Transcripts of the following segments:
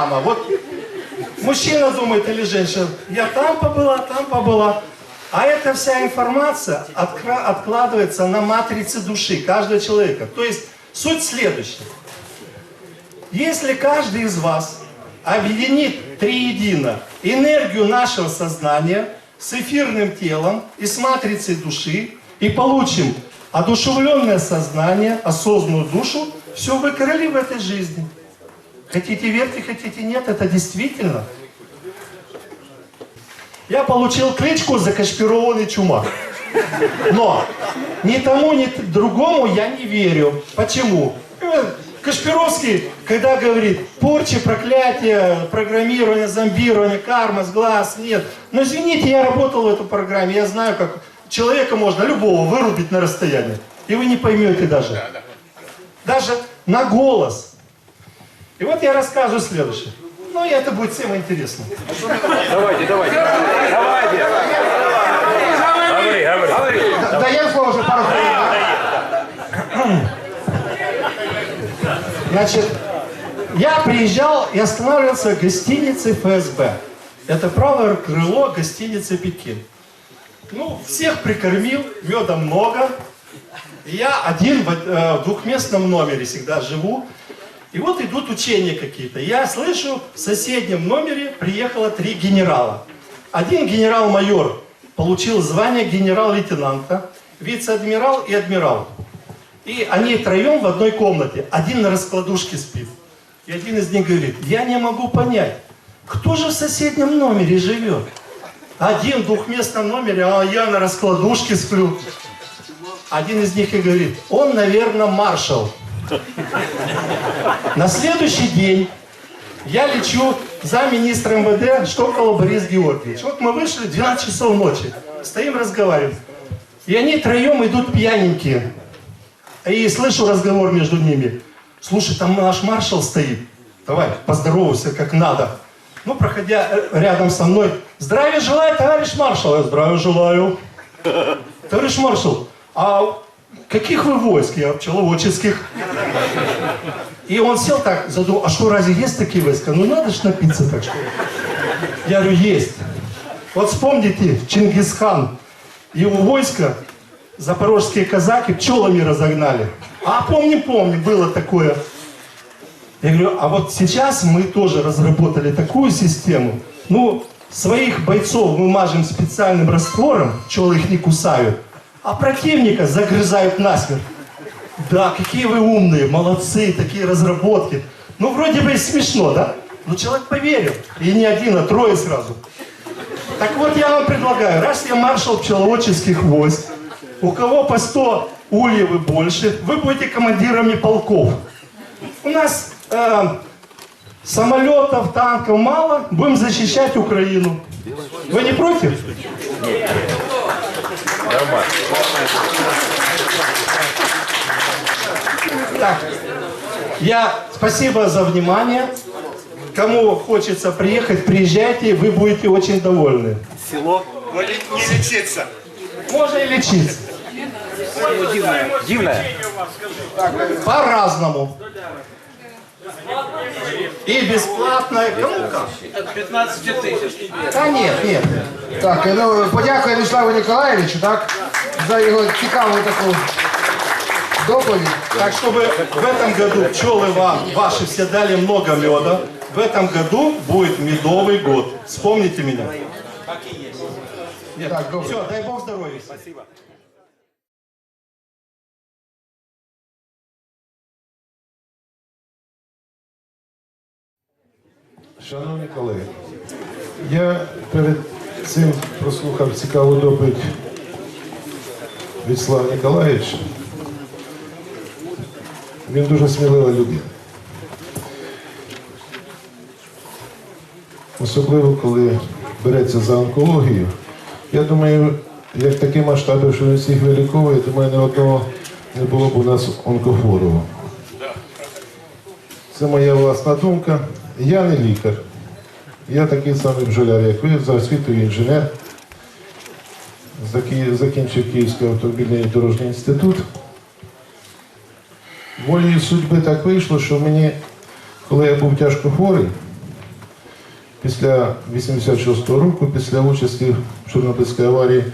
дама. Вот мужчина думает или женщина, я там побыла, там побыла. А эта вся информация откладывается на матрице души каждого человека. То есть суть следующая. Если каждый из вас объединит триедино энергию нашего сознания с эфирным телом и с матрицей души, и получим одушевленное сознание, осознанную душу, все вы короли в этой жизни. Хотите верьте, хотите нет, это действительно. Я получил кличку закашпированный чумак. Но ни тому, ни другому я не верю. Почему? Кашпировский, когда говорит порчи, проклятие, программирование, зомбирование, карма, сглаз, нет. Но извините, я работал в этой программе, я знаю, как человека можно любого вырубить на расстоянии. И вы не поймете даже. Даже на голос. И вот я рассказываю следующее. Ну, и это будет всем интересно. Давайте, давайте. Давайте. Говори, говори. Даємо слово вже пару. Значит, я приезжал и останавливался в гостинице ФСБ. Это правое крыло гостиницы Пекин. Ну, всех прикормил, меда много. И я один в, э, в двухместном номере всегда живу. И вот идут учения какие-то. Я слышу, в соседнем номере приехало три генерала. Один генерал-майор получил звание генерал-лейтенанта, вице-адмирал и адмирал. И они троем в одной комнате. Один на раскладушке спит. И один из них говорит, я не могу понять, кто же в соседнем номере живет? Один в двухместном номере, а я на раскладушке сплю. Один из них и говорит, он, наверное, маршал. На следующий день я лечу за министра МВД Штокола Борис Георгиевич. Вот мы вышли, 12 часов ночи, стоим, разговариваем. И они троем идут пьяненькие. И слышу разговор между ними. Слушай, там наш маршал стоит. Давай, поздоровайся как надо. Ну, проходя э, рядом со мной. Здравия желаю, товарищ маршал. Я здравия желаю. Товарищ маршал, а каких вы войск? Я пчеловодческих. И он сел так, задумал, а что, разве есть такие войска? Ну, надо ж напиться так что. Я говорю, есть. Вот вспомните, Чингисхан, его войско, запорожские казаки пчелами разогнали. А помним, помним, было такое. Я говорю, а вот сейчас мы тоже разработали такую систему. Ну, своих бойцов мы мажем специальным раствором, пчелы их не кусают, а противника загрызают насмерть. Да, какие вы умные, молодцы, такие разработки. Ну, вроде бы и смешно, да? Но человек поверил. И не один, а трое сразу. Так вот, я вам предлагаю, раз я маршал пчеловодческих войск, у кого по 100 ульев и больше, вы будете командирами полков. У нас э, самолетов, танков мало, будем защищать Украину. Вы не против? Нормально. Так, я спасибо за внимание. Кому хочется приехать, приезжайте, вы будете очень довольны. Село. Не лечиться. Можно и лечиться. Дивное. По-разному. И бесплатно. Кому как? От 15 тисяч. Да нет, нет. Так, ну подякую Вячеславу Ніколаєвичу, так, за його цікаву таку доповідь. Так, чтобы в этом году пчелы вам, ваши все дали много меда, в этом году будет медовый год. Вспомните меня. Так, добре. Все, дай Бог здоровья. Шановні колеги, я перед цим прослухав цікаву доповідь Вячеслава Ніколаєвича. Він дуже смілива людина. Особливо, коли береться за онкологію. Я думаю, як такі масштаби, що він всіх виліковує, думаю, ні одного не було б у нас онкохворого. Це моя власна думка. Я не лікар. Я такий самий бджоляр, як ви, за освітою інженер. Закінчив Київський автомобільний дорожній інститут. Волею судьби так вийшло, що мені, коли я був тяжко хворий, після 86-го року, після участі в Чорнобильській аварії.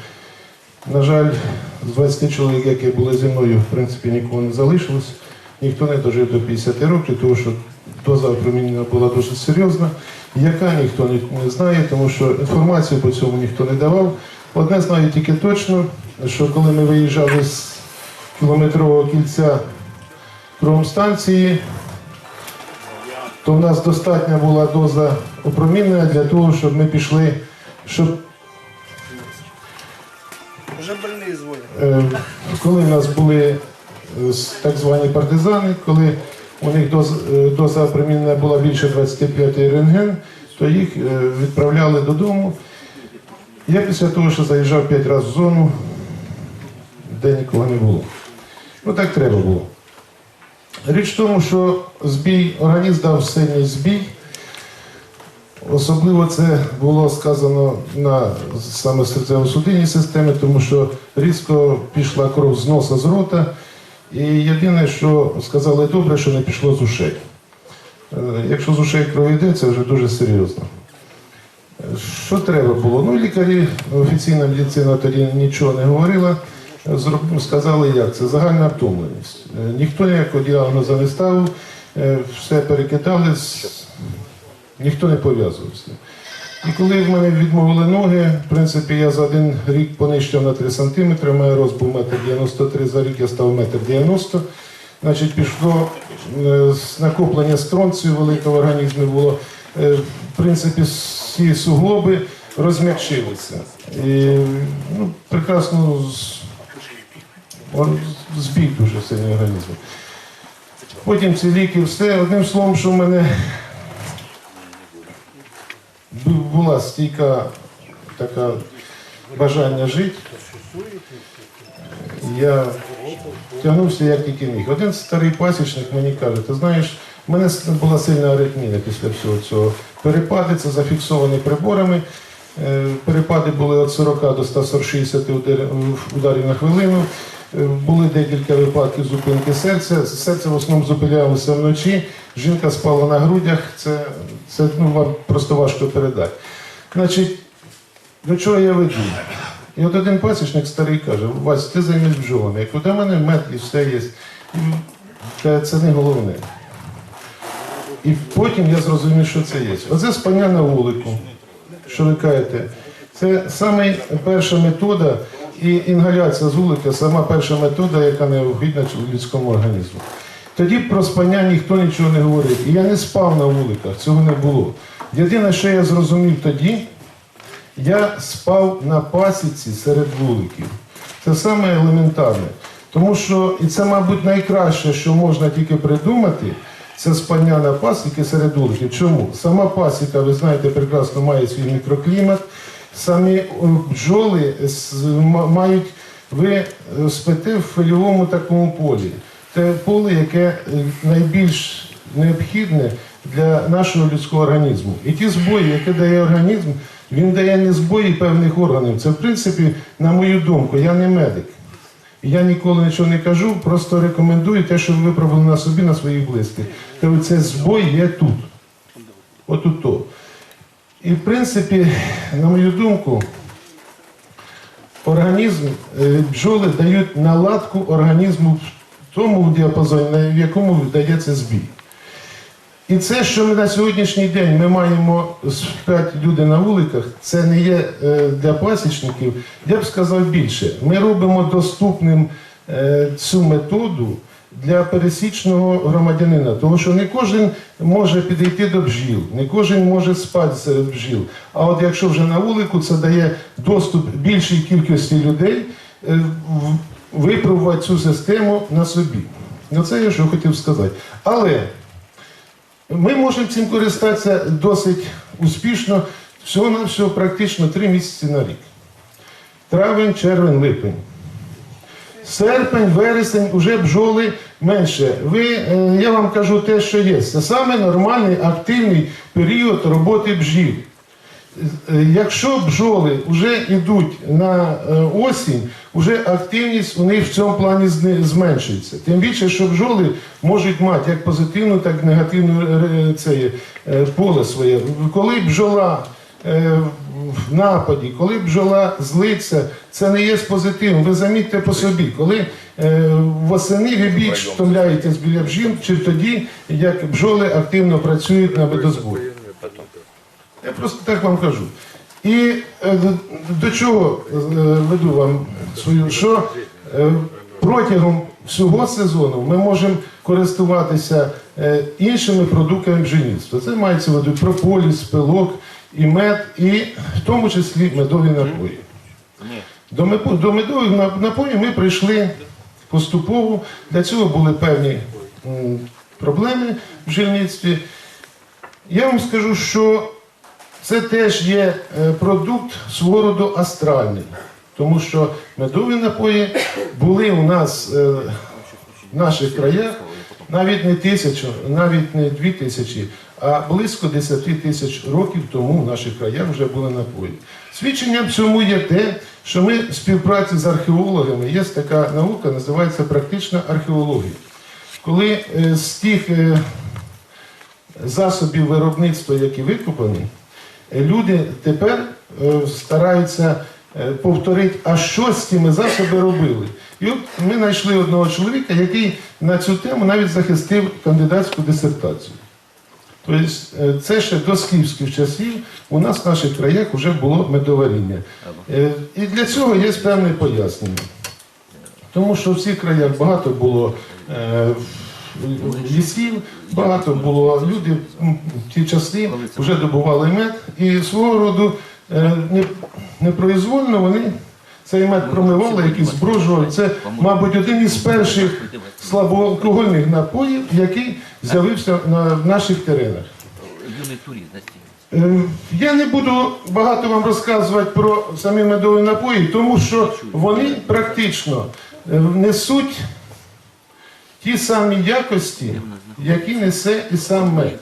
На жаль, з 20 чоловік, які були зі мною, в принципі, нікого не залишилось. Ніхто не дожив до 50 років, тому що доза опромінення була дуже серйозна. Яка ніхто не, знає, тому що інформацію по цьому ніхто не давав. Одне знаю тільки точно, що коли ми виїжджали з кілометрового кільця промстанції, то в нас достатня була доза опромінення для того, щоб ми пішли, щоб больные звонят. Е, коли в нас були е, так звані партизани, коли у них е, доза примінена була більше 25 рентген, то їх е, відправляли додому. Я після того, що заїжджав 5 разів в зону, де нікого не було. Ну так треба було. Річ в тому, що збій, організм дав сильний збій. Особливо це було сказано на саме серцево-судинній системі, тому що різко пішла кров з носа, з рота. І єдине, що сказали добре, що не пішло з ушей. Е, Якщо з ушей кров йде, це вже дуже серйозно. Що треба було? Ну, лікарі, офіційна медицина тоді нічого не говорила. Сказали, як це загальна втомленість. Е, Ніхто ніякого діагнозу не ставив, е, все перекидали, ніхто не пов'язувався. І коли в мене відмовили ноги, в принципі, я за один рік понищив на 3 см, моя рост був 1,93 м, за рік я став 1,90 м. Значить, пішло е, накоплення стронцію великого організму було. Е, В принципі, всі суглоби розм'якшилися. Ну, прекрасно збіг дуже сильний організм. Потім ці ліки, все. Одним словом, що в мене була стійка така бажання жити. Я тягнувся як тільки міг. Один старий пасічник мені каже, ти знаєш, в мене була сильна аритмія після всього цього. Перепади це зафіксовані приборами. Е, Перепади були від 40 до 160 ударів на хвилину. Були декілька випадків зупинки серця. Серце в основному зупинялося вночі. Жінка спала на грудях. Це, це ну, вам просто важко передати. Значить, до чого я веду? І от один пасічник старий каже, Вась, ти займеш бджолами. Я кажу, «Та в мене мед і все є. Каже, це не головне. І потім я зрозумів, що це є. Оце спання на вулику, що ви кажете, це саме перша метода і інгаляція з вулика, сама перша метода, яка необхідна людському організму. Тоді про спання ніхто нічого не говорив. І я не спав на вуликах, цього не було. Єдине, що я зрозумів тоді, я спав на пасіці серед вуликів. Це саме елементарне. Тому що, і це, мабуть, найкраще, що можна тільки придумати, це спання на пасіки серед вуликів. Чому? Сама пасіка, ви знаєте, прекрасно має свій мікроклімат. Самі е, бджоли мають, ви е, спите в фольовому такому полі. Те поле, яке е, найбільш необхідне для нашого людського організму. І ті збої, які дає організм, він дає не збої певних органів. Це, в принципі, на мою думку, я не медик. Я ніколи нічого не кажу, просто рекомендую те, що ви виправили на собі, на своїх близьких. Кажу, це збой є тут. Отут. то. І в принципі, на мою думку, організм, е, бджоли дають наладку організму в тому діапазоні, в якому вдається збій. І це, що ми на сьогоднішній день ми маємо спять люди на вуликах, це не є е, для пасічників. Я б сказав більше. Ми робимо доступним е, цю методу для пересічного громадянина, тому що не кожен може підійти до бджіл, не кожен може спати серед бджіл. А от якщо вже на вулику, це дає доступ більшій кількості людей е, випробувати цю систему на собі. Ну це я що хотів сказати. Але ми можемо цим користатися досить успішно, всього на всього практично три місяці на рік. Травень, червень, липень. Серпень, вересень, вже бджоли менше. Ви, е, я вам кажу те, що є. Це саме нормальний активний період роботи бджіл. е, якщо бджоли вже йдуть на е, осінь, вже активність у них в цьому плані зменшується. Тим більше, що бджоли можуть мати як позитивну, так і негативну це, поле своє. Коли бджола в нападі, коли бджола злиться, це не є з позитивом. Ви замітьте по собі, коли е, восени ви більш втомляєтесь біля бджіл, чи тоді, як бджоли активно працюють на медозборі. Я просто так вам кажу. І е, до, чого е, веду вам свою, що е, протягом всього сезону ми можемо користуватися е, іншими продуктами бджільництва. Це мається в виду прополіс, пилок і мед, і в тому числі медові напої. До, до медових нап- напоїв ми прийшли поступово. Для цього були певні проблеми в бджільництві. Я вам скажу, що це теж є е, продукт свого роду астральний, тому що медові напої були у нас е, в наших краях навіть не тисячу, навіть не дві тисячі, а близько 10 тисяч років тому в наших краях вже були напої. Свідченням цьому є те, що ми в співпраці з археологами, є така наука, називається практична археологія. Коли е, з тих е, засобів виробництва, які викопані, е, люди тепер стараються повторити, а що з цими засобами робили. І от ми знайшли одного чоловіка, який на цю тему навіть захистив кандидатську дисертацію. Тобто це ще до скіфських часів у нас в наших краях вже було медоваріння. Е, І для цього є певне пояснення. Тому що в цих краях багато було е, лісів, багато було люди в ті часи вже добували мед, і свого роду непроизвольно вони цей мед промивали, який зброжували. Це, мабуть, один із перших слабоалкогольних напоїв, який з'явився на наших теренах. Е, Я не буду багато вам розказувати про самі медові напої, тому що вони практично е, несуть ті самі якості, які несе і сам мед.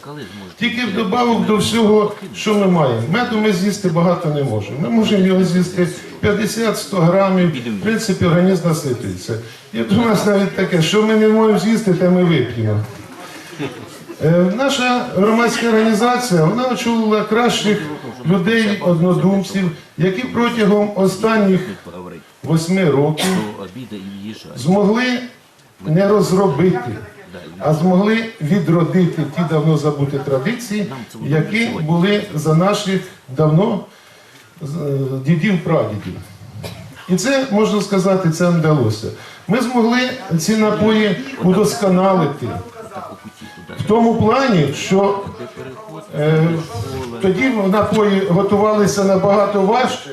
Тільки вдобавок до всього, що ми маємо. Меду ми з'їсти багато не можемо. Ми можемо його з'їсти 50-100 грамів, в принципі, організм наситується. І от у нас навіть таке, що ми не можемо з'їсти, те ми вип'ємо. Е, Наша громадська організація вона очолила кращих людей, однодумців, які протягом останніх восьми років змогли не розробити, а змогли відродити ті давно забуті традиції, які були за наших давно е, дідів прадідів. І це можна сказати, це вдалося. Ми змогли ці напої удосконалити в тому плані, що Е, Тоді напої готувалися набагато важче,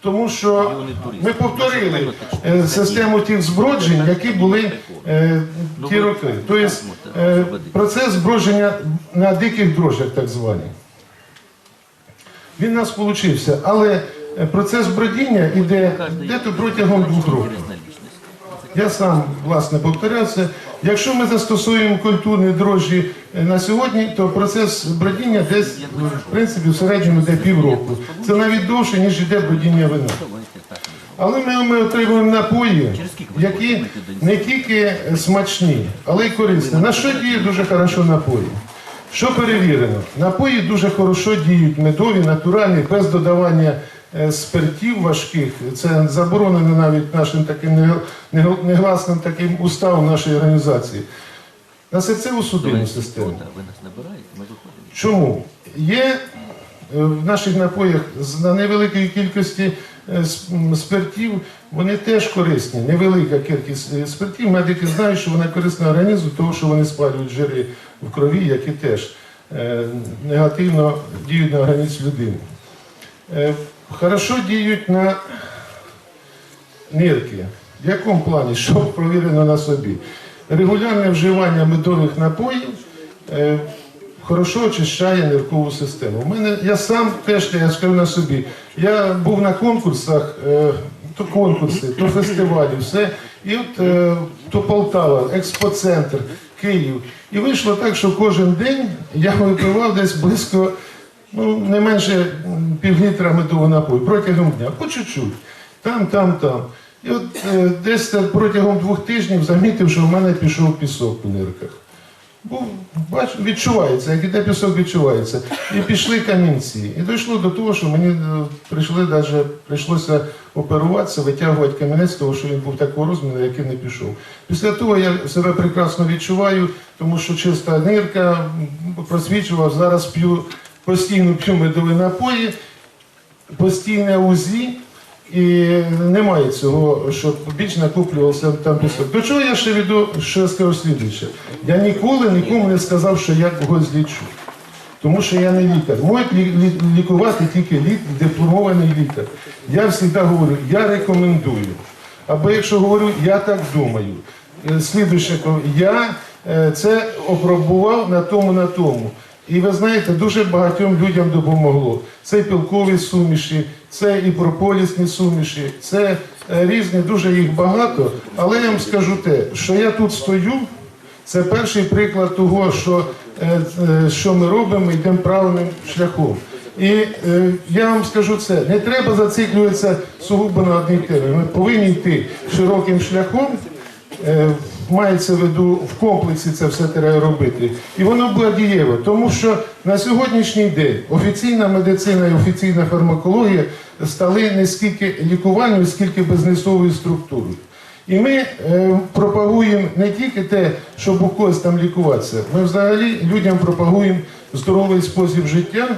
тому що ми повторили е, систему тих зброджень, які були е, ті роки. Тобто е, процес збродження на диких дрожжах, так звані. Він у нас получився, але е, процес бродіння йде протягом двох років. Я сам власне повторявся. Якщо ми застосуємо культурні дрожжі е, на сьогодні, то процес бродіння десь в принципі в середньому йде півроку. Це навіть довше, ніж йде бродіння вина. Але ми, ми отримуємо напої, які не тільки смачні, але й корисні. На що діє дуже хорошо напої? Що перевірено? Напої дуже хорошо діють, медові, натуральні, без додавання спиртів важких. Це заборонено навіть нашим таким нег- нег- негласним таким уставом нашої організації. На серцеву судинну систему. Ви нас набираєте, ми виходимо. Чому? Є е, в наших напоях на невеликій кількості е, спиртів, вони теж корисні. Невелика кількість е, спиртів. Медики знають, що вона корисна організму, тому що вони спалюють жири в крові, які теж е, негативно діють на організм людини. Хорошо діють на нирки. В якому плані? Що провірено на собі? Регулярне вживання медових напоїв е, хорошо очищає ниркову систему. У мене, я сам теж, я скажу на собі, я був на конкурсах, е, то конкурси, то фестивалі, все. І от е, то Полтава, експоцентр, Київ. І вийшло так, що кожен день я випивав десь близько ну, не менше півлітра медового напою протягом дня, по чуть-чуть. Там, там, там. І от е, десь протягом двох тижнів замітив, що в мене пішов пісок у нирках. Бо бач, відчувається, як іде пісок, відчувається. І пішли камінці. І дійшло до того, що мені е, прийшли даже, прийшлося оперуватися, витягувати камінець, тому що він був такого розміру, який не пішов. Після того я себе прекрасно відчуваю, тому що чиста нирка просвічував, зараз п'ю, постійно п'ю медові напої, постійне УЗІ. І немає цього, щоб більш накоплювався там пісок. До чого я ще веду, що я скажу слідуюче? Я ніколи нікому не сказав, що я когось лічу. Тому що я не лікар. Можуть лі- лі- лікувати тільки лік, дипломований лікар. Я завжди говорю, я рекомендую. Або якщо говорю, я так думаю. Е, Слідуюче, я е, це опробував на тому, на тому. І ви знаєте, дуже багатьом людям допомогло. Це пілкові суміші, це і прополісні суміші, це е, різні, дуже їх багато. Але я вам скажу те, що я тут стою, це перший приклад того, що, е, е, що ми робимо, йдемо правильним шляхом. І е, я вам скажу це, не треба зациклюватися сугубо на одній темі. Ми повинні йти широким шляхом. Е, Мається в виду в комплексі це все треба робити. І воно буде дієво, тому що на сьогоднішній день офіційна медицина і офіційна фармакологія стали не скільки лікувальною, скільки бізнесовою структурою. І ми е, пропагуємо не тільки те, щоб у когось там лікуватися, ми взагалі людям пропагуємо здоровий спосіб життя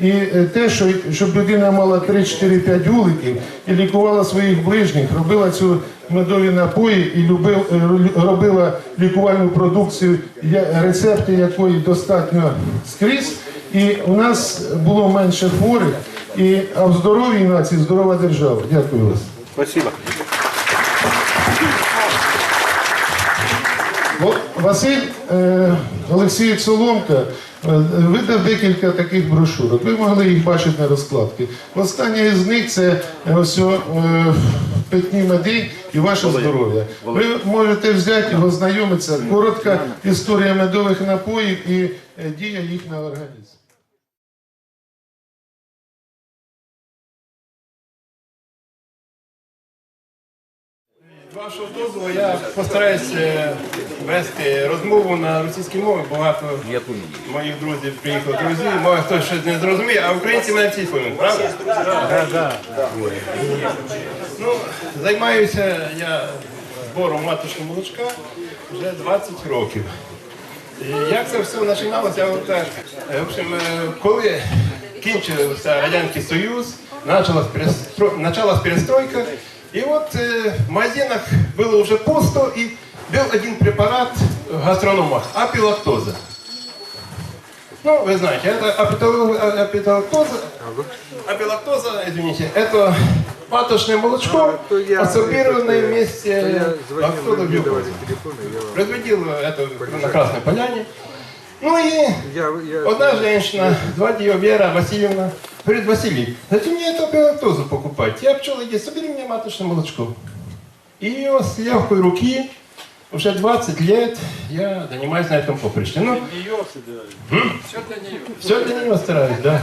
і е, те, що, щоб людина мала 3-4-5 вуликів і лікувала своїх ближніх, робила цю медові напої і любив, е, робила лікувальну продукцію, рецепти якої достатньо скрізь. І у нас було менше хворих, і, а в здоровій нації здорова держава. Дякую вас. Спасибо. Василь е, Олексійович Соломка видав декілька таких брошурок. Ви могли їх бачити на розкладці. Остання з них це е, ось е, питні меди і ваше здоров'я. Ви можете взяти і ознайомитися. Коротка історія медових напоїв і е, дія їх на організм. Вашого дозволу я постараюсь е, вести розмову на російській мові. Багато моїх друзів приїхало друзі, може хтось щось не зрозуміє, а українці мене всі поймуть, правда? Да, да. Ну, займаюся я збором маточного молочка вже 20 років. І як це все починалося? От так. Е, В общем, е, коли кінчився Радянський Союз, почалась перестройка, і от е, в магазинах було вже пусто, і був один препарат в гастрономах – апілактоза. Ну, вы знаете, это апитал- а- апиталактоза, апилактоза, извините, это маточное молочко, абсорбированное вместе лактоза глюкозы. Производил это на Красной Поляне. Ну и одна женщина, звать ее Вера Васильевна, говорит, Василий, зачем мне эту апилактозу покупать? Я есть, собери мне маточное молочко. И ее с легкой руки уже 20 лет я занимаюсь на этом поприще. Ну, все для нее стараюсь, да.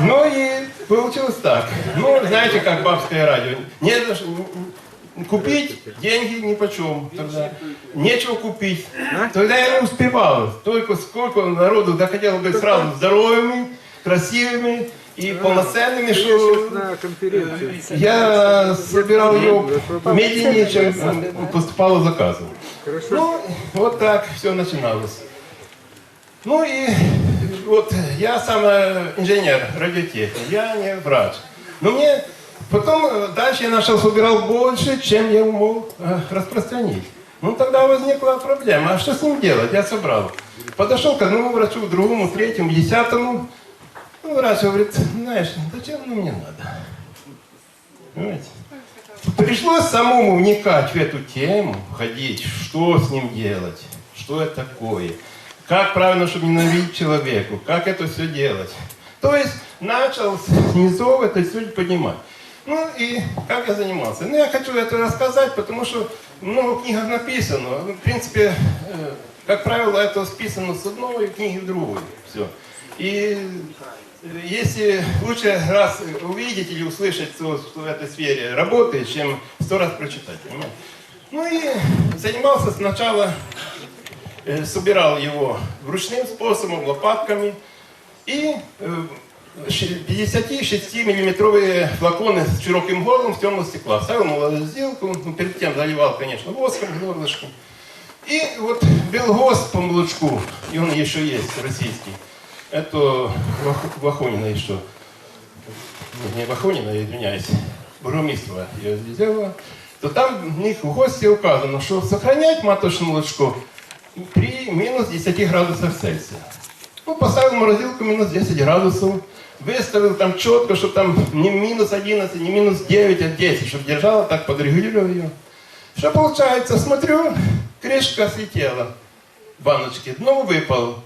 Ну и получилось так. Ну, знаете, как бабское радио. Не что- купить деньги ни почем тогда. Нечего купить. Тогда я не успевал. Только сколько народу доходило быть сразу здоровыми, красивыми и полноценными, что я собирал ее медленнее, чем поступало заказы. Ну, вот так все начиналось. Ну и вот я сам э, инженер радиотехник, я не врач. Но мне потом э, дальше я нашел, собирал больше, чем я мог э, распространить. Ну тогда возникла проблема, а что с ним делать? Я собрал. Подошел к одному врачу, к другому, третьему, десятому. Ну, врач говорит, знаешь, зачем оно мне надо? Понимаете? Пришлось самому вникать в эту тему, ходить, что с ним делать, что это такое, как правильно, чтобы не навредить человеку, как это все делать. То есть начал с низов это все поднимать. Ну и как я занимался? Ну я хочу это рассказать, потому что много в книгах написано. Ну, В принципе, э, Как правило, это списано с одной книги в другую. Все. И э, если лучше раз увидеть или услышать, что в этой сфере работает, чем сто раз прочитать. Ну и занимался сначала, э, собирал его ручным способом, лопатками. И 56-миллиметровые флаконы с широким горлом с темного стекла. Ставил молодозилку, ну, перед тем заливал, конечно, воском, горлышком. И вот Белгосп по молочку, и он еще есть, российский. Это Вах- Вахонина еще. Не, Вахонина, я извиняюсь. Бургомистрова ее сделала. То там в них в гости указано, что сохранять маточное молочко при минус 10 градусах Цельсия. Ну, поставил в морозилку минус 10 градусов, выставил там четко, чтобы там не минус 11, не минус 9, а 10, чтобы держала, так подрегулировал ее. Что получается? Смотрю, крышка слетела в баночке, дно выпало.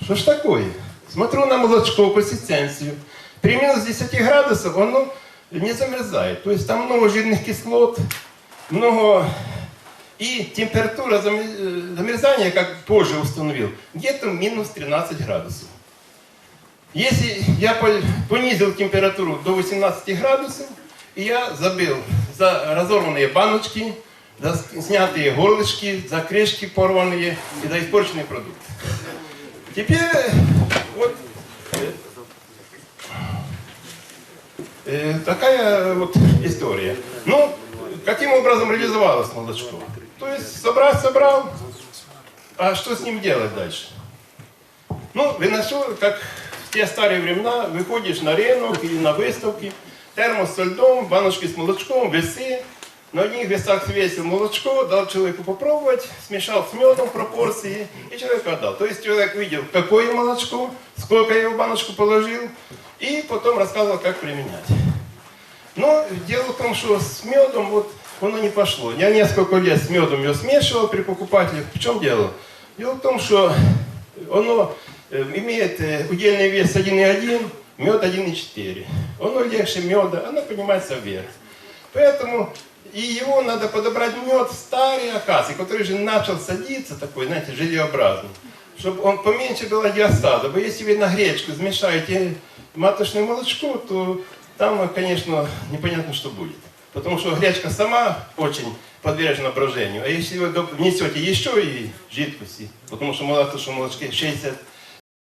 Что ж такое? Смотрю на молочко, консистенцию. При минус 10 градусов оно не замерзает. То есть там много жирных кислот, много... И температура э, замерзания, как позже установил, где-то минус 13 градусов. Если я по- понизил температуру до 18 градусов, и я забил за разорванные баночки, за снятые горлышки, за крышки порванные и за испорченный продукт. Теперь вот э, такая вот история. Ну, каким образом реализовалось молочко? То есть собрать собрал, а что с ним делать дальше? Ну, выношу, как те старые времена, выходишь на рынок или на выставки, термос со льдом, баночки с молочком, весы. На одних весах весил молочко, дал человеку попробовать, смешал с медом пропорции и человеку отдал. То есть человек видел, какое молочко, сколько я в баночку положил, и потом рассказывал, как применять. Но дело в том, что с медом вот оно не пошло. Я несколько лет с медом ее смешивал при покупателях. В чем дело? Дело в том, что оно имеет э, удельный вес 1,1, мед 1,4. Оно легче меда, оно поднимается вверх. Поэтому и его надо подобрать мед старый акации, который же начал садиться такой, знаете, желеобразный. Чтобы он поменьше было диастаза. Бо если вы на гречку смешаете маточное молочко, то там, конечно, непонятно, что будет. Потому что гречка сама очень подвержена брожению. А если вы внесете еще и жидкости, потому что в маточном молочке 60